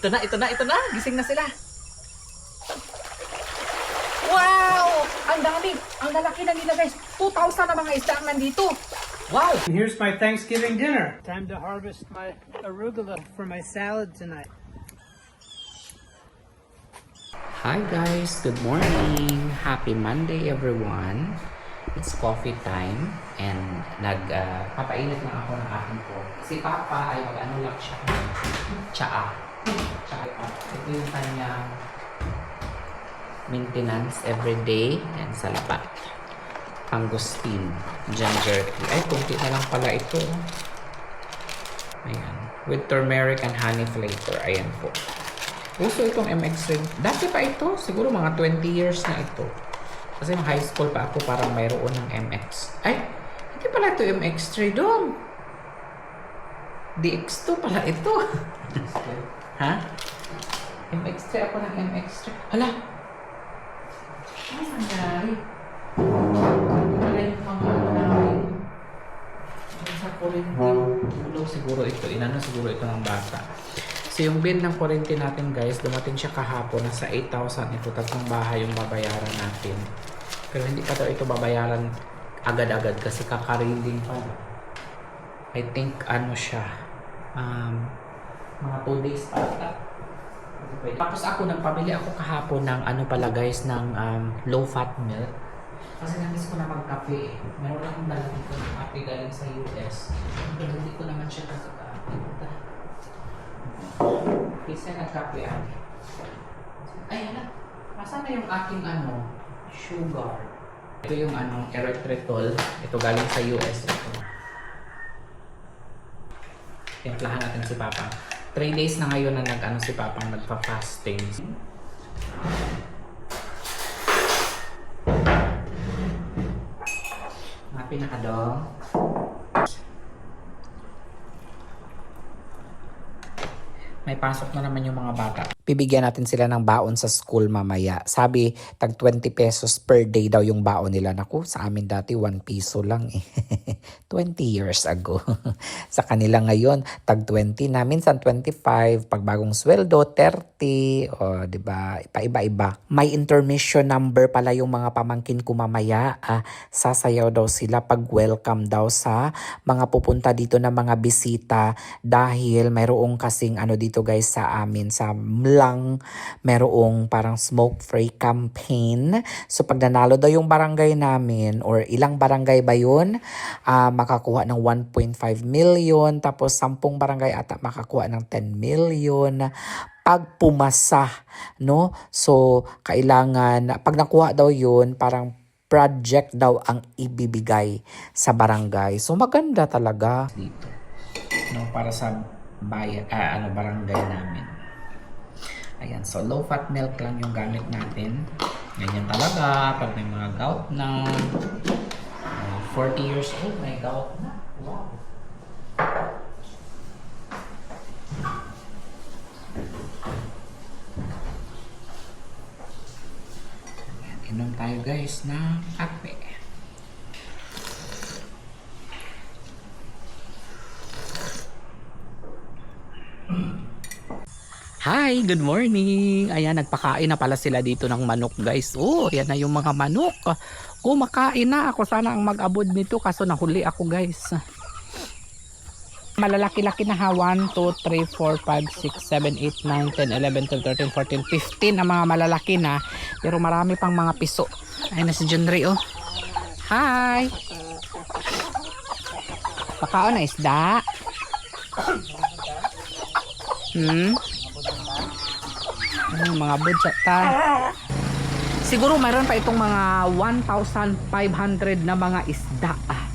Ito na, ito na, ito na. Gising na sila. Wow! Ang dami! Ang lalaki na nila guys. 2,000 na mga isda ang nandito. Wow! Here's my Thanksgiving dinner. Time to harvest my arugula for my salad tonight. Hi guys, good morning. Happy Monday everyone. It's coffee time and nag uh, papainit lang ako ng aking po. Si Papa ay mag-ano lang siya. Tsaa. Ito yung kanyang maintenance every day and sa lapat. Pangustin. Ginger tea. Ay, kunti na lang pala ito. Ayan. With turmeric and honey flavor. Ayan po. Uso itong MX rin. Dati pa ito, siguro mga 20 years na ito. Kasi nung high school pa ako, parang mayroon ng MX. Ay, hindi pala ito MX3 dong. DX2 pala ito. ha? MX3 ako ng MX3. Hala! Ano nangyari? Wala yung mga ano namin. Yung Sa. Tulog siguro ito. Inano siguro ito ng bata. So yung bill ng kuryente natin guys, dumating siya kahapon, nasa 8,000 ito, tatlong bahay yung babayaran natin. Pero hindi pa daw ito babayaran agad-agad kasi kakareading pa. I think ano siya, um, mga 2 days pa ata. Tapos ako, nagpabili ako kahapon ng ano pala guys, ng um, low fat milk. Kasi namiss ko na magkape eh. Meron akong dala dito ng kape galing sa US. Pero hindi ko naman siya nakaka-apit. Kasi nagkape ako. Ay, hala. Nasaan na yung aking ano, sugar? Ito yung ano, erythritol. Ito galing sa US. Ito. Timplahan natin si Papa. 3 days na ngayon na nag-ano si Papa nagpa-fasting. Mga pinakadong. may pasok na naman yung mga bata. Bibigyan natin sila ng baon sa school mamaya. Sabi, tag 20 pesos per day daw yung baon nila. Naku, sa amin dati 1 piso lang eh. 20 years ago. sa kanila ngayon, tag 20 na. Minsan 25. Pag bagong sweldo, 30. O, di ba? Iba-iba. May intermission number pala yung mga pamangkin ko mamaya. Ah, sasayaw daw sila pag welcome daw sa mga pupunta dito na mga bisita dahil mayroong kasing ano dito guys sa amin sa Mlang mayroong parang smoke free campaign so pag nanalo daw yung barangay namin or ilang barangay ba yun ah, makakuha ng 1.5 million tapos 10 barangay ata makakuha ng 10 million pag pumasa no so kailangan pag nakuha daw yun parang project daw ang ibibigay sa barangay. So maganda talaga dito. No, para sa bayan, ah, ano, barangay namin. Ayan, so low fat milk lang yung gamit natin. Ganyan talaga, pag may mga gout na, 40 years old, may gout na. Wow. Inom tayo guys ng kape. Hi, good morning. Ayan, nagpakain na pala sila dito ng manok, guys. Oh, yan na yung mga manok. Kumakain na ako. Sana ang mag-abod nito kaso nahuli ako, guys. Malalaki-laki na ha. 1, 2, 3, 4, 5, 6, 7, 8, 9, 10, 11, 12, 13, 14, 15 na mga malalaki na. Pero marami pang mga piso. Ayun na si Junri, oh. Hi! Pakaon na isda. Hmm? Ano, mga budget ta. Siguro mayroon pa itong mga 1,500 na mga isda ah,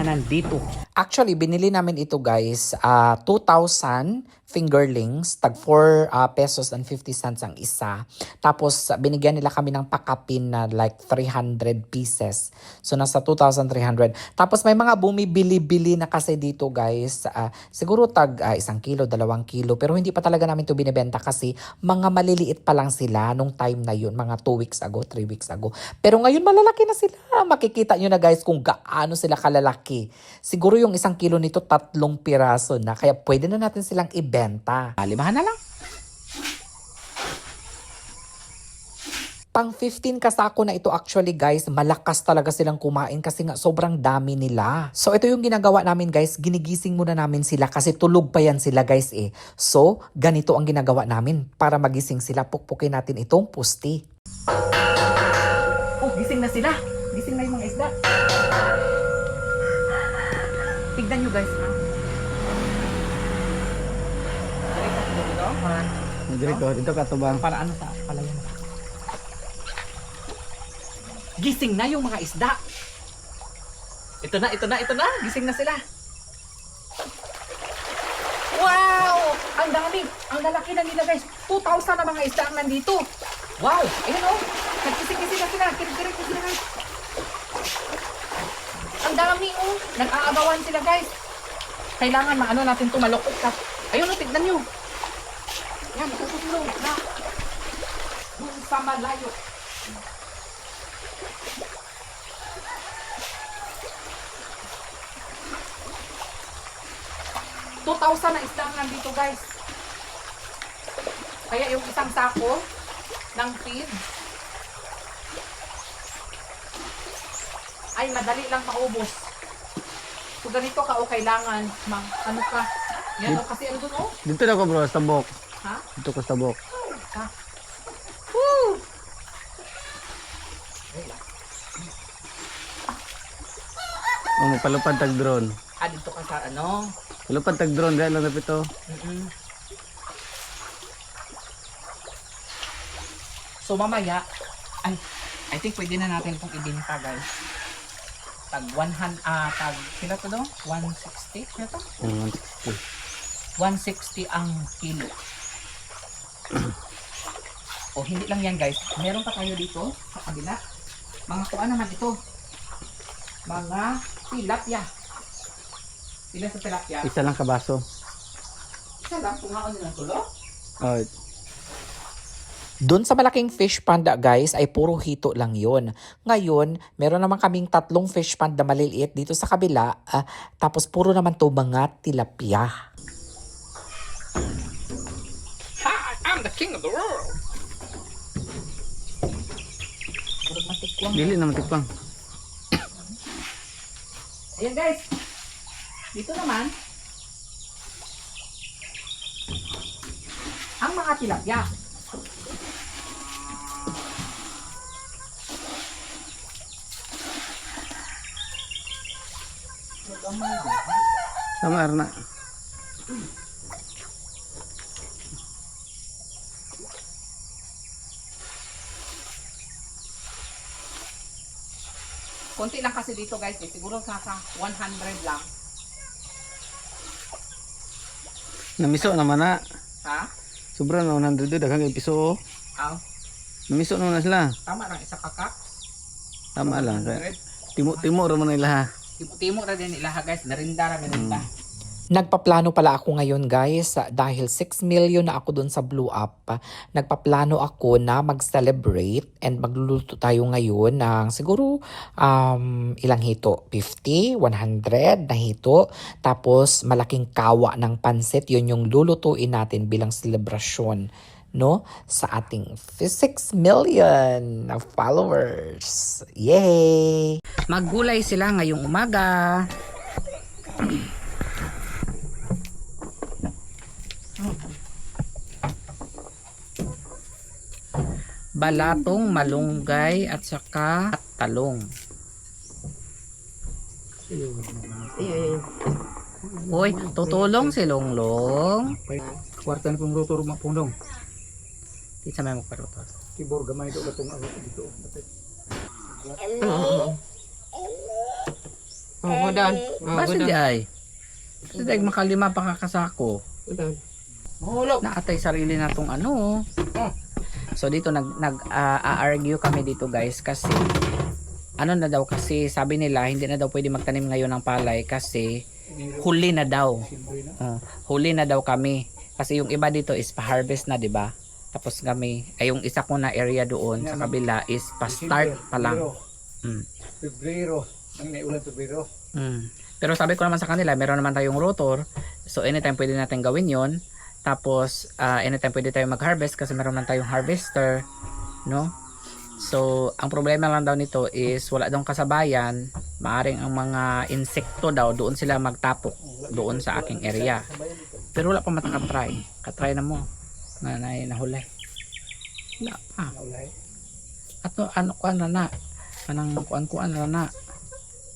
na nandito. Actually, binili namin ito guys, ah 2,000 fingerlings, tag 4 ah, pesos and 50 cents ang isa. Tapos, binigyan nila kami ng pakapin na like 300 pieces. So, nasa 2,300. Tapos, may mga bumibili-bili na kasi dito guys. ah, siguro tag ah, isang kilo, dalawang kilo. Pero hindi pa talaga namin to binibenta kasi mga maliliit pa lang sila nung time na yun. Mga 2 weeks ago, 3 weeks ago. Pero ngayon malalaki na sila. Makikita nyo na guys kung gaano sila kalalaki. Siguro yung isang kilo nito tatlong piraso na. Kaya pwede na natin silang ibenta presidenta. Ah, Limahan na lang. pang 15 kasako na ito actually guys, malakas talaga silang kumain kasi nga sobrang dami nila. So ito yung ginagawa namin guys, ginigising muna namin sila kasi tulog pa yan sila guys eh. So ganito ang ginagawa namin para magising sila, pukpukin natin itong pusti. Oh, gising na sila. Gising na yung mga isda. Tignan nyo guys ha. Para, Dito, dito ka tubang. para ano sa palayan. Gising na yung mga isda. Ito na, ito na, ito na. Gising na sila. Wow! Ang dami! Ang lalaki na nila guys. 2,000 na mga isda ang nandito. Wow! Ayun oh! Nagkising-kising na sila. Kirig-kirig na sila guys. Ang dami oh! Nag-aagawan sila guys. Kailangan maano natin tumalokok. Ayun oh, tignan nyo. Yan, tutulong na. Doon sa malayo. Two thousand na isda nandito guys. Kaya yung isang sako ng feed ay madali lang maubos. So ganito ka o kailangan mang ano ka. Yan o kasi ano dun oh. Dito na ko bro, sa tabok. Ha? Dito ko sa tabok. Ha? Woo! Oh, mapalupad tag drone. Ah, dito ka sa ano? Palupad tag drone, lang na pito. Mm-mm. So mamaya, ay, I think pwede na natin itong ibinta guys. Tag 100, ah, tag, kila to do? 160? Kila to? Mm, 160 ang kilo. O hindi lang yan guys. Meron pa tayo dito sa kabila. Mga kuan naman ito. Mga tilapia. Ilan sa tilapia? Isa lang kabaso. Isa lang kung ako nilang tulo. Oh, Doon sa malaking fish pond guys ay puro hito lang yon. Ngayon, meron naman kaming tatlong fish pond na maliliit dito sa kabila. ah, tapos puro naman to mga tilapia. Hi, I'm the king of the world. Dili na matikpang. Ayan guys. Dito naman. Ang mga tilapia. Sama Arna. Konti lang kasi dito guys. Eh. Siguro nasa 100 lang. Namiso naman na. Ha? Sobra na 100 doon, daghang episo. Aw. Namiso na sila. Tama lang isa kakak. Tama lang. Kaya, timo timo ra man nila ha. Timo ra din ilaha guys. Narinda ra merinda. Nagpaplano pala ako ngayon guys ah, dahil 6 million na ako dun sa Blue Up. Nagpaplano ako na mag-celebrate and magluluto tayo ngayon ng siguro um, ilang hito? 50, 100 na hito. Tapos malaking kawa ng pansit. Yun yung lulutuin natin bilang selebrasyon no sa ating 6 million na followers. Yay! Maggulay sila ngayong umaga. Balatong, malunggay at saka talong. Hoy, tutulong si Longlong. Kwarta na pong rotor mapundong. Di sa may magparotor. Kibor gamay do katong ano dito. Oh, godan. Basta di ay. Sa daig makalima pa kakasako. Mahulog. Naatay sarili na tong ano. So dito nag nag ah, argue kami dito guys kasi ano na daw kasi sabi nila hindi na daw pwede magtanim ngayon ng palay kasi huli na daw. Oh, huli na daw kami kasi yung iba dito is pa-harvest na, 'di ba? Tapos kami ay yung isa ko na area doon sa kabila is pa-start pa lang. Mm. Pebrero. Ang naiulan Pebrero. Mm. Pero sabi ko naman sa kanila, meron naman tayong rotor. So anytime pwede natin gawin 'yon. Tapos ah, anytime pwede tayong mag-harvest kasi meron naman tayong harvester, no? So, ang problema lang daw nito is wala daw kasabayan. Maaring ang mga insekto daw doon sila magtapok doon sa aking area. Pero wala pa matakatry. Katry na mo. Na, na nahuli. Wala pa. At no, ano kuan na na. Anang kuan kuan na na.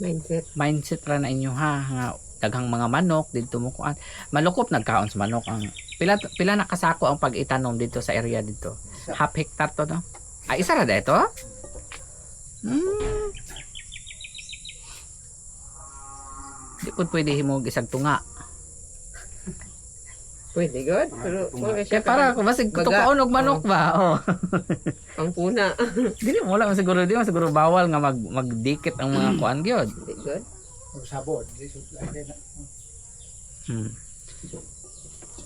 Mindset. Mindset ra na inyo ha. Nga daghang mga manok dito mo kuan. Malukop nagkaon sa manok ang pila pila na kasako ang pag-itanom dito sa area dito. Half hectare to no. Ay isa ra dito? Hmm. Di po pwede himog isang tunga. Pwede good. Pero wala Kaya para kung Baga. tukaon og manok ba? Oh. pang puna. Dili mo wala man siguro di man siguro bawal nga mag magdikit ang mga kuan gyud. Hindi good. Hmm.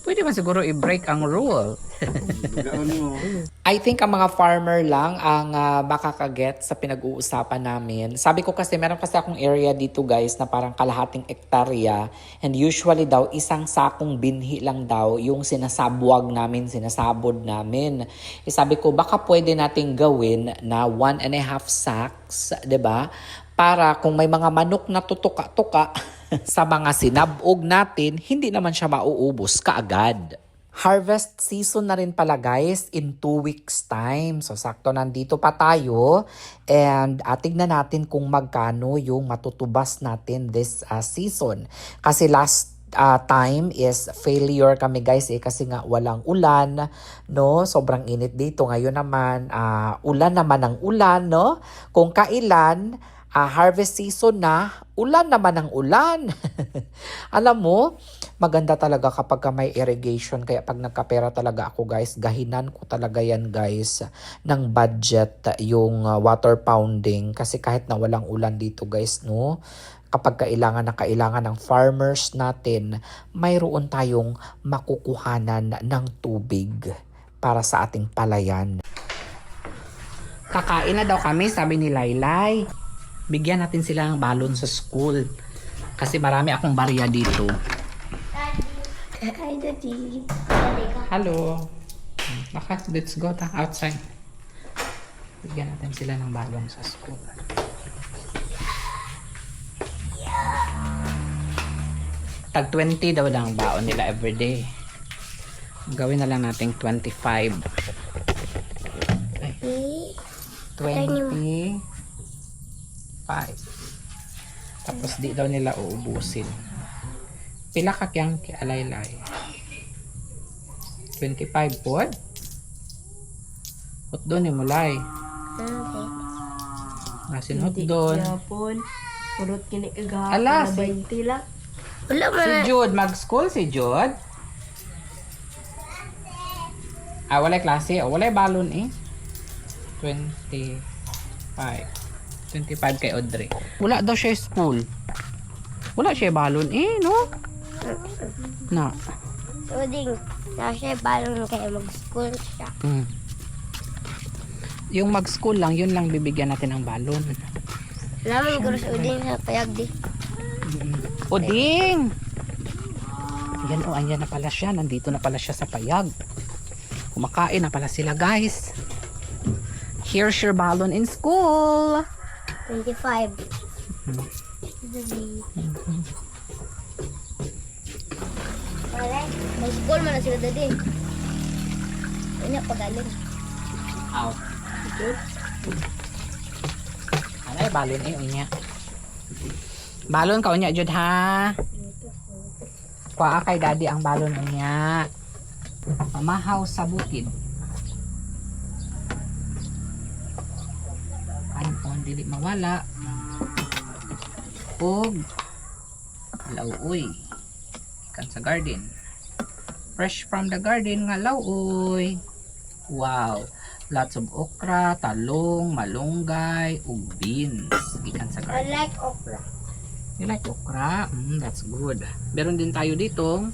Pwede man siguro i-break ang rule. I think ang mga farmer lang ang ah, makakaget sa pinag-uusapan namin. Sabi ko kasi, meron kasi akong area dito guys na parang kalahating ektarya and usually daw isang sakong binhi lang daw yung sinasabwag namin, sinasabod namin. Eh, sabi ko, baka pwede nating gawin na one and a half sacks, ba? Para kung may mga manok na tutuka-tuka sa mga sinabog natin, hindi naman siya mauubos kaagad. Harvest season na rin pala guys in two weeks time. So sakto nandito pa tayo and uh, tignan natin kung magkano yung matutubas natin this uh, season. Kasi last uh, time is failure kami guys eh kasi nga walang ulan no sobrang init dito ngayon naman uh, ulan naman ang ulan no kung kailan ah, harvest season na ulan naman ang ulan alam mo maganda talaga kapag ka may irrigation. Kaya pag nagkapera talaga ako guys, gahinan ko talaga yan guys ng budget yung uh, water pounding. Kasi kahit na walang ulan dito guys, no? Kapag kailangan na kailangan ng farmers natin, mayroon tayong makukuhanan ng tubig para sa ating palayan. Kakain na daw kami, sabi ni Laylay. Bigyan natin sila ng balon sa school. Kasi marami akong barya dito. Hi, Daddy. Hello. Baka, let's go ta outside. Bigyan natin sila ng balong sa school. Tag 20 daw lang baon nila everyday. Gawin na lang natin 25. Ay, 20. 5. Tapos di daw nila uubusin. Pila ka kyang kialaylay? 25 pod? Hot doon yung mulay. Okay. Nasin hot doon. Yapon. Purot kini kagahapon Ala, na si- 20 lang. Wala man Si na. Jude, mag-school si Jude. Ah, wala klase. Oh, wala balon eh. 25. 25 kay Audrey. Wala daw siya school. Wala siya balon eh, no? Na. Uding. Nasa balon kaya mag-school siya. Mm. Yung mag-school lang, yun lang bibigyan natin ng balon. Naman ko sa uding sa payag di. Uding! Yan o, andyan na pala siya. Nandito na pala siya sa payag. Kumakain na pala sila, guys. Here's your balon in school. 25. Daddy. Wala. Mag-school man na sila, Daddy. Ano pa galing? Aw. Ano balon eh, unya. Balon ka, unya, Jud, ha? Kuha kay daddy ang balon, unya. Mamahaw sa bukid. Ano po, dili mawala. Og lauoy. Ikan sa garden. Fresh from the garden nga lauoy. Wow. Lots of okra, talong, malunggay, ug beans. Gikan sa I garden. like okra. You like okra? Mm, that's good. Meron din tayo ditong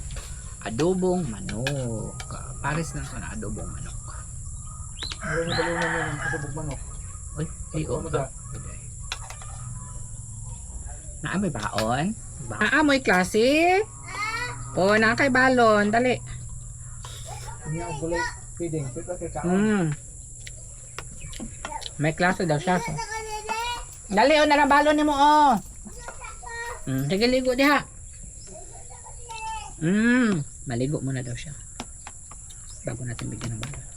adobong manok. To na adobong manok. Meron na ng adobong manok. Uy, ay, oh, ba? Naa may baon? Naa mo'y klase? O, naa kay balon. Dali. Hmm. May klase daw siya. So. Dali, o, narabalo ni mo, oh. Mm, sige, ligo diha. Mm, maligo muna daw siya. Bago natin bigyan ng balon.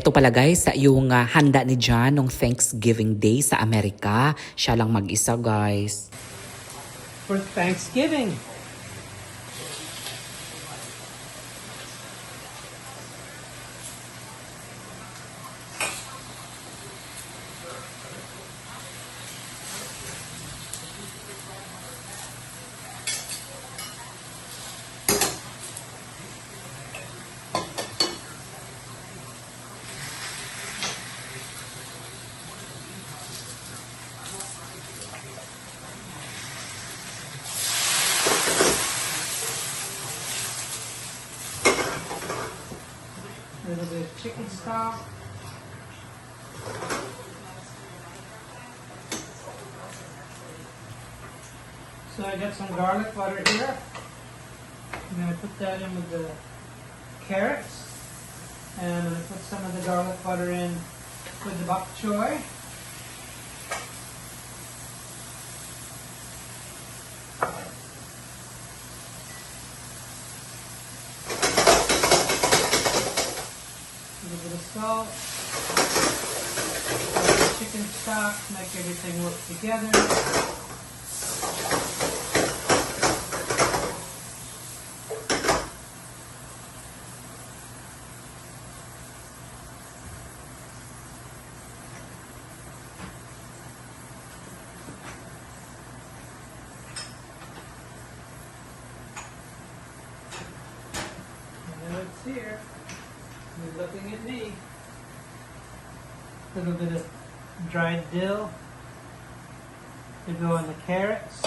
Eto pala guys, sa yung ah, handa ni John nung Thanksgiving Day sa Amerika. Siya lang mag-isa guys. For Thanksgiving. So I got some garlic butter here. I'm gonna put that in with the carrots. And I'm gonna put some of the garlic butter in with the bok choy. A little bit of salt. Chicken stock, make everything work together. And now it's here. You're looking at me. A little bit of dried dill to go on the carrots.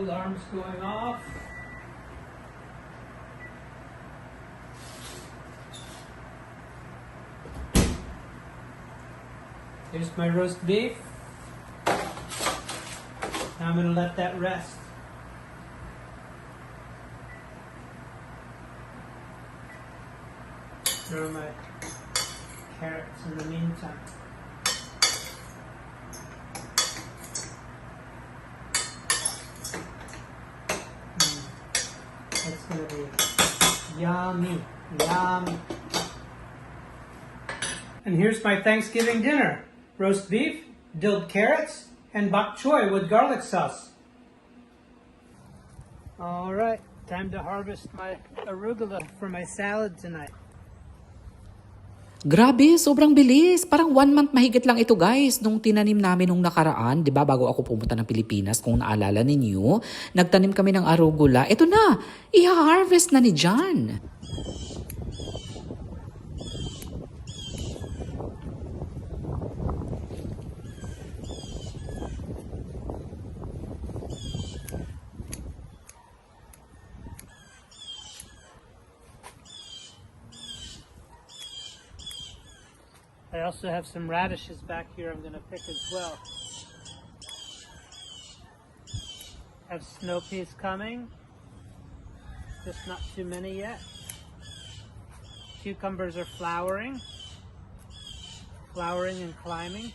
Alarms going off. Here's my roast beef. Now I'm going to let that rest. Throw my carrots in the meantime. Mm. That's going to be yummy, yummy. And here's my Thanksgiving dinner roast beef, dilled carrots, and bok choy with garlic sauce. All right, time to harvest my arugula for my salad tonight. Grabe, sobrang bilis. Parang one month mahigit lang ito guys. Nung tinanim namin nung nakaraan, di ba bago ako pumunta ng Pilipinas, kung naalala ninyo, nagtanim kami ng arugula. Ito na, i-harvest na ni John. I also have some radishes back here I'm going to pick as well. Have snow peas coming. Just not too many yet. Cucumbers are flowering. Flowering and climbing.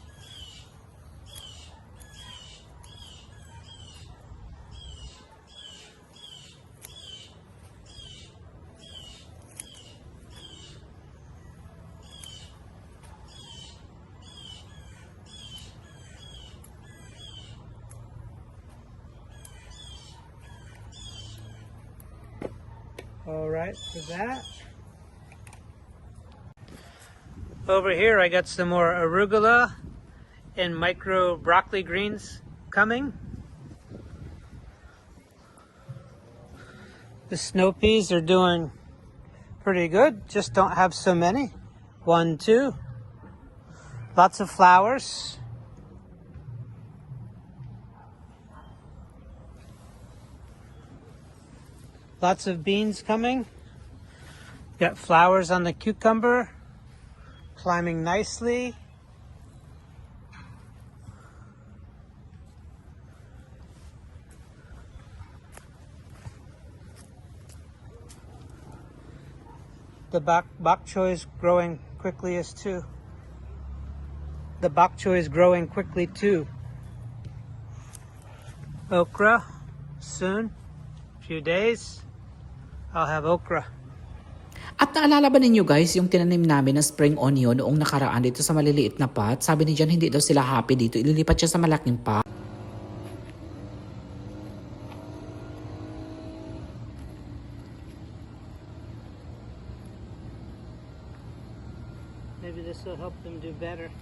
All right for that. Over here, I got some more arugula and micro broccoli greens coming. The snow peas are doing pretty good, just don't have so many. One, two. Lots of flowers. Lots of beans coming. Got flowers on the cucumber, climbing nicely. The bok bok choy is growing quickly as too. The bok choy is growing quickly too. Okra soon, few days. I'll have okra. At naalala ba ninyo guys yung tinanim namin na spring onion noong nakaraan dito sa maliliit na pot? Sabi ni John hindi daw sila happy dito. Ililipat siya sa malaking pot. Maybe this will help them do better.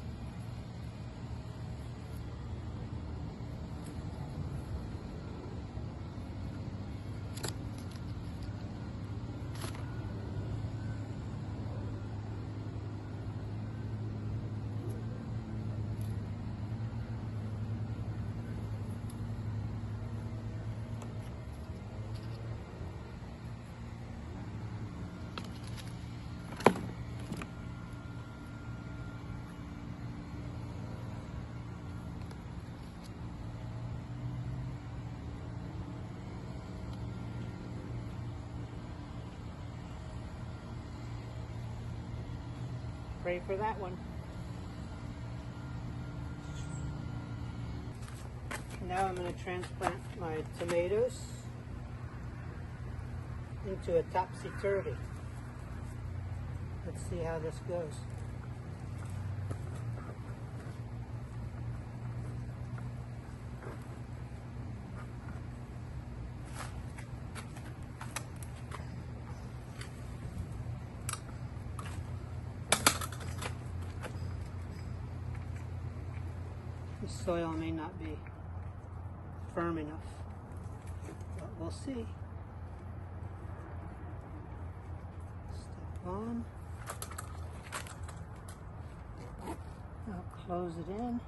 For that one. Now I'm going to transplant my tomatoes into a topsy-turvy. Let's see how this goes. Soil may not be firm enough, but we'll see. Step on. I'll close it in.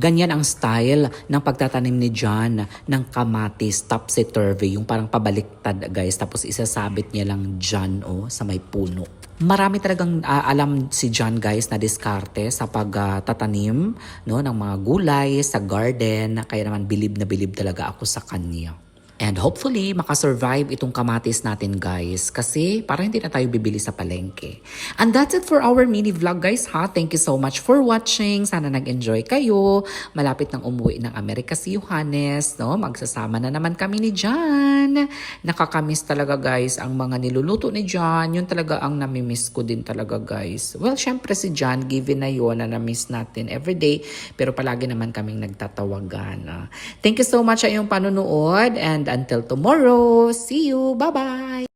Ganyan ang style ng pagtatanim ni John ng kamatis topsy-turvy, yung parang pabaliktad guys, tapos isasabit niya lang dyan oh, sa may puno. Marami talagang ah, alam si John guys na diskarte sa pagtatanim no, ng mga gulay sa garden, kaya naman bilib na bilib talaga ako sa kanya. And hopefully, makasurvive itong kamatis natin guys kasi para hindi na tayo bibili sa palengke. And that's it for our mini vlog guys ha. Thank you so much for watching. Sana nag-enjoy kayo. Malapit nang umuwi ng Amerika si Johannes. No? Magsasama na naman kami ni John. Nakakamiss talaga guys ang mga niluluto ni John. Yun talaga ang namimiss ko din talaga guys. Well, syempre si John, given na yun na namiss natin everyday. Pero palagi naman kaming nagtatawagan. ah. Thank you so much sa iyong panunood and until tomorrow, see you. Bye-bye.